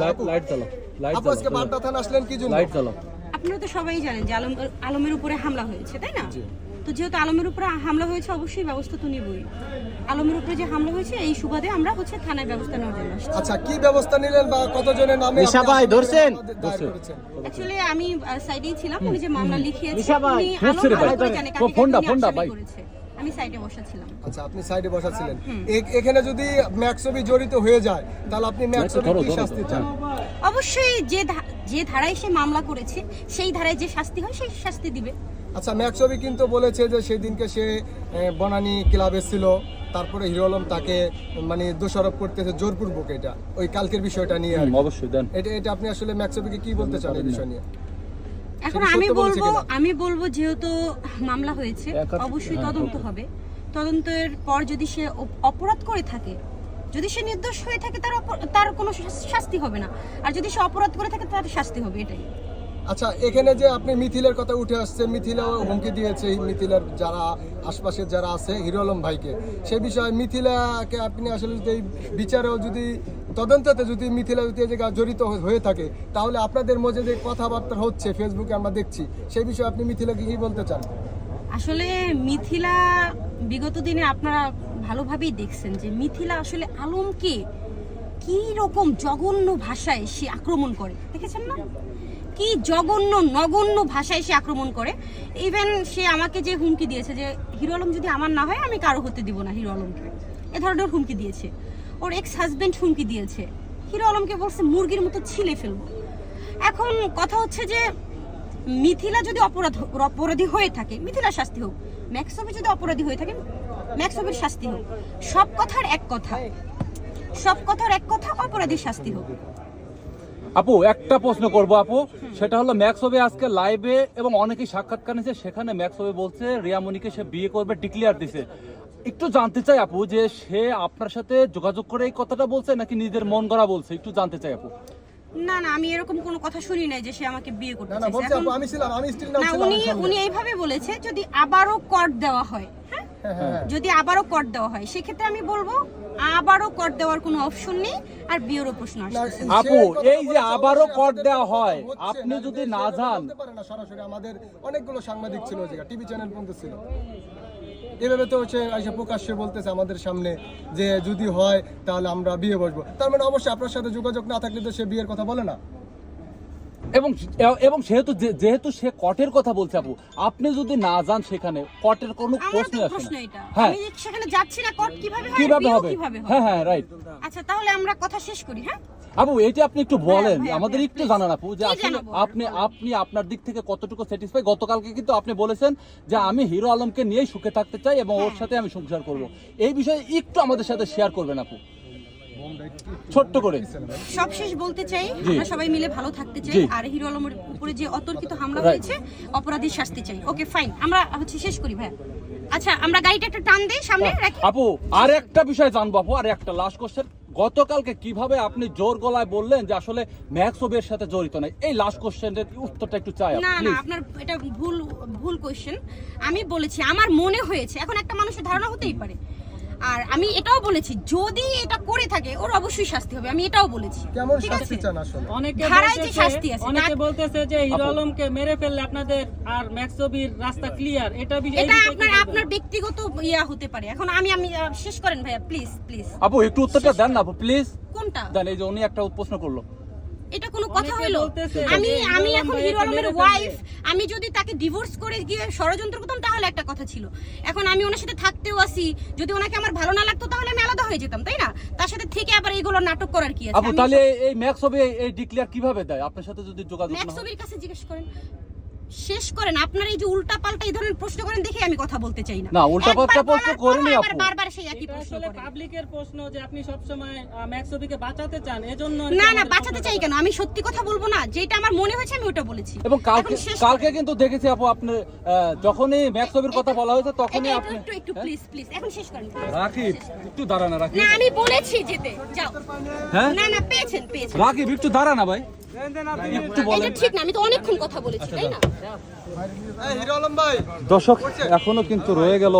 Light আপু। Light চালাও আজকে বাড্ডা থানা আসলেন কি জন্য? লাইট চালাও আপনারা তো সবাই জানেন যে আলম আলমের উপরে হামলা হয়েছে তাই না? তো যেহেতু আলমের উপরে হামলা হয়েছে অবশ্যই ব্যবস্থা তো নিবই। আলমের উপরে যে হামলা হয়েছে এই সুবাদে আমরা হচ্ছে থানায় ব্যবস্থা নেওয়ার জন্য আচ্ছা কি ব্যবস্থা নিলেন বা কতজনের নামে নিশা ভাই, ধরছেন? অ্যাকচুয়ালি আমি সাইডেই ছিলাম উনি যে মামলা লিখিয়েছে উনি ধরছে আলম ভাই। জানে কাকে ফোনটা, ফোনটা, ভাই। আমি সাইডে বসাছিলাম। আচ্ছা আপনি সাইডে বসাছিলেন এখানে যদি ম্যাক্সবি জড়িত হয়ে যায় তাহলে আপনি ম্যাক্সবি কি শাস্তি চান? অবশ্যই যে যে ধারায় সে মামলা করেছে সেই ধারায় যে শাস্তি হয় সেই শাস্তি দিবে। আচ্ছা ম্যাক্সবি কিন্তু বলেছে যে সেদিনকে সে বনানী ক্লাবে ছিল। তারপরে হিরো আলম তাকে মানে দোষারোপ করতেছে জোরপূর্বক এটা। ওই কালকের বিষয়টা নিয়ে। অবশ্যই দেন। এটা এটা আপনি আসলে ম্যাক্সবিকে কি বলতে চান এই বিষয় নিয়ে? এখন আমি বলব আমি বলব যেহেতু মামলা হয়েছে অবশ্যই হ্যাঁ, তদন্ত হবে। তদন্তের পর যদি সে অপরাধ করে থাকে যদি সে নির্দোষ হয়ে থাকে তার তার কোনো শাস্তি হবে না। আর যদি সে অপরাধ করে থাকে তার শাস্তি হবে এটাই। আচ্ছা এখানে যে আপনি মিথিলের কথা উঠে আসছে, মিথিলাও হুমকি দিয়েছে মিথিলার যারা আশপাশের যারা আছে, হিরো আলম ভাইকে। সে বিষয়ে মিথিলাকে আপনি আসলে যদি বিচারেও যদি, তদন্ততে যদি মিথিলা যদি এই জায়গায় জড়িত হয়ে থাকে, তাহলে আপনাদের মধ্যে যে কথাবার্তা হচ্ছে, ফেসবুকে আমরা দেখছি, সেই বিষয়ে আপনি মিথিলাকে কি বলতে চান? আসলে মিথিলা বিগত দিনে আপনারা ভালোভাবেই দেখছেন যে মিথিলা আসলে আলম কি রকম জঘন্য ভাষায় সে আক্রমণ করে, দেখেছেন না? কি জঘন্য, নগণ্য ভাষায় সে আক্রমণ করে। ইভেন সে আমাকে যে হুমকি দিয়েছে যে, হিরো আলম যদি আমার না হয়, আমি কারও হতে দিব না হিরো আলমকে। এ ধরনের হুমকি দিয়েছে। ওর এক্স হাজবেন্ড হুমকি দিয়েছে। হিরো আলমকে বলছে, মুরগির মতো ছিলে ফেলব। এখন কথা হচ্ছে যে, মিথিলা যদি অপরাধ, অপরাধী হয়ে থাকে মিথিলা শাস্তি হোক, ম্যাক্সবি যদি অপরাধী হয়ে থাকে, ম্যাক্সবির শাস্তি হোক, সব কথার এক কথা। সব কথার এক কথা অপরাধীর শাস্তি হোক। আপু একটা প্রশ্ন করব আপু। সেটা হলো ম্যাক্স হবে আজকে লাইভে এবং অনেকেই সাক্ষাৎকার নিয়েছে সেখানে ম্যাক্স হবে বলছে রিয়ামণিকে সে বিয়ে করবে ডিক্লিয়ার দিছে। একটু জানতে চাই আপু যে সে আপনার সাথে যোগাযোগ করে এই কথাটা বলছে নাকি নিজের মন গড়া বলছে? একটু জানতে চাই আপু। না না আমি এরকম কোনো কথা শুনি নাই যে সে আমাকে বিয়ে করতে না না চাইছে। আপু আমি ছিলাম আমি স্টিল না উনি উনি এইভাবে বলেছে যদি আবারও কর দেওয়া হয় হ্যাঁ? হ্যাঁ, হ্যাঁ, হ্যাঁ। যদি আবারও কর দেওয়া হয় সেক্ষেত্রে আমি বলব আবারও কর দেওয়ার কোনো অপশন নেই আর বিয়েরও প্রশ্ন আসছে। আপু, এই যে আবারও কর দেওয়া হয়, আপনি যদি না যান- সরাসরি আমাদের অনেকগুলো সাংবাদিক ছিল ওই টিভি চ্যানেল পর্যন্ত ছিল। এভাবে তো হচ্ছে এসে প্রকাশ্যে বলতেছে আমাদের সামনে যে যদি হয় তাহলে আমরা বিয়ে বসবো। তার মানে অবশ্যই আপনার সাথে যোগাযোগ না থাকলে তো সে বিয়ের কথা বলে না। এবং এবং সেহেতু যেহেতু সে কটের কথা বলছে আপু আপনি যদি না যান সেখানে কটের কোনো প্রশ্ন আসে না। হ্যাঁ। সেখানে যাচ্ছি না কর কীভাবে হয় হবে? কীভাবে হবে? হ্যাঁ হ্যাঁ রাইট আচ্ছা তাহলে আমরা কথা শেষ করি হ্যাঁ? আপু এটা আপনি একটু বলেন হ্যাঁ, আমাদের হ্যাঁ, একটু জানান আপু যে আসলে আপনি আপনি আপনার দিক থেকে কতটুকু স্যাটিসফাই গতকালকে কিন্তু আপনি বলেছেন যে আমি হিরো আলমকে নিয়েই সুখে থাকতে চাই এবং ওর হ্যাঁ। সাথে আমি সংসার করব। এই বিষয়ে একটু আমাদের সাথে শেয়ার করবেন আপু। ছোট্ট করে। সবশেষ বলতে চাই আমরা সবাই মিলে ভালো থাকতে চাই। আর হিরো আলমের উপরে যে অতর্কিত হামলা হয়েছে অপরাধীর শাস্তি চাই। ওকে ফাইন আমরা হচ্ছে শেষ করি ভাইয়া। আচ্ছা আমরা গাড়িটা একটা টান দেই সামনে রাখি। আপু আর একটা বিষয় জানব আপু আর একটা লাস্ট কোশ্চেন গতকালকে কীভাবে আপনি জোর গলায় বললেন যে আসলে ম্যাক্সোবের সাথে জড়িত নাই? এই লাস্ট কোশ্চেনের উত্তরটা একটু চাই না না আপনার এটা ভুল ভুল কোশ্চেন আমি বলেছি আমার মনে হয়েছে এখন একটা মানুষের ধারণা হতেই পারে। আর আমি এটাও বলেছি যদি এটা করে থাকে ওর অবশ্যই শাস্তি হবে আমি এটাও বলেছি। কেমন শাস্তি চান আসলে? অনেকে ধারায় যে শাস্তি আছে, অনেকে বলতেছে যে হিরো আলমকে মেরে ফেললে আপনাদের আর ম্যাক্সবির রাস্তা ক্লিয়ার এটা বি- এটা আপনার আপনার ব্যক্তিগত ইয়া হতে পারে। এখন আমি আমি শেষ করেন ভাইয়া প্লিজ প্লিজ আপু একটু উত্তরটা দেন না আপু প্লিজ কোনটা? দেন এই যে উনি একটা প্রশ্ন করল। এটা কোনো কথা হলো? আমি হিরো আমি এখন হিরো আলমের ওয়াইফ আমি যদি তাকে ডিভোর্স করে গিয়ে ষড়যন্ত্র করতাম তাহলে একটা কথা ছিল। এখন আমি ওনার সাথে থাকতেও আসি যদি ওনাকে আমার ভালো না লাগতো তাহলে আমি আলাদা হয়ে যেতাম তাই না? তার সাথে থেকে আবার এইগুলো নাটক করার কি আছে? আপু তাহলে এই ম্যাক্সবি এই ডিক্লেয়ার কীভাবে দেয়? আপনার সাথে যদি যোগাযোগ না ম্যাক্সবির কাছে জিজ্ঞেস করেন। শেষ করেন। আপনার এই যে উল্টা পাল্টা এই ধরনের প্রশ্ন করেন দেখে আমি কথা বলতে চাই না। না, উল্টাপাল্টা একবার প্রশ্ন করিনি আপু। বারবার সেই একই প্রশ্ন আসলে পাবলিকের প্রশ্ন যে আপনি সবসময় ম্যাক্সবিকে বাঁচাতে চান এজন্য না না বাঁচাতে চাই কেন? আমি সত্যি কথা বলব না যেটা আমার মনে হয়েছে আমি ওটা বলেছি। এবং কালকে কালকে কিন্তু দেখেছি আপু আপনি যখনই ম্যাক্সোবের কথা বলা হয়েছে তখনই আপনি একটু একটু হ্যাঁ? প্লিজ প্লিজ এখন শেষ করেন। রাকিব একটু দাঁড়া না রাকিব। না আমি বলেছি যেতে যাও। হ্যাঁ? না না পেয়েছেন পেয়েছেন। রাকিব একটু দাঁড়া না ভাই। এটা ঠিক না আমি তো অনেকক্ষণ কথা বলেছি তাই না? এই হিরো আলম ভাই। দর্শক এখনও কিন্তু রয়ে গেল